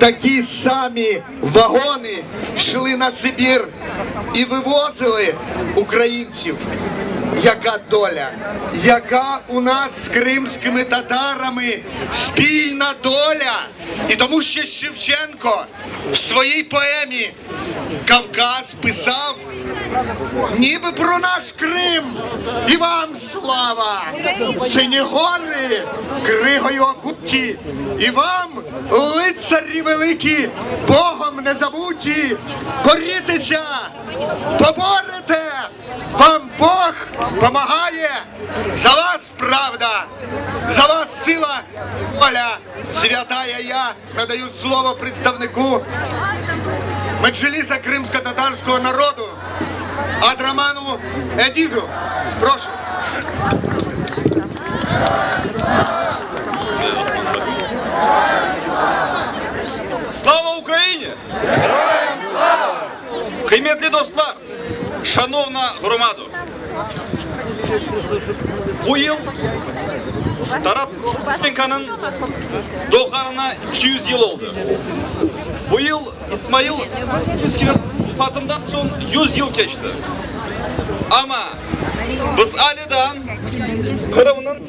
такі самі вагони йшли на Сибір і вивозили українців. Яка доля, яка у нас з кримськими татарами спільна доля. І тому що Шевченко в своїй поемі Кавказ писав ніби про наш Крим. І вам слава! Сині гори кригою окуті, і вам, лицарі великі, Богом не забуті, борітеся, поборете, вам Бог помагає, за вас правда, за вас сила і воля. Святая я надаю слово представнику Меджліса кримсько-татарського народу Адраману Едізу. Прошу. Слава Україні! Героям слава! Кıymetli dostlar, шановна громада, bu yıl Tarat Penka'nın doğanına 200 yıl oldu. Bu yıl İsmail İskil'in vefatından son 100 yıl geçti. Ama Bısali'den Kırım'ın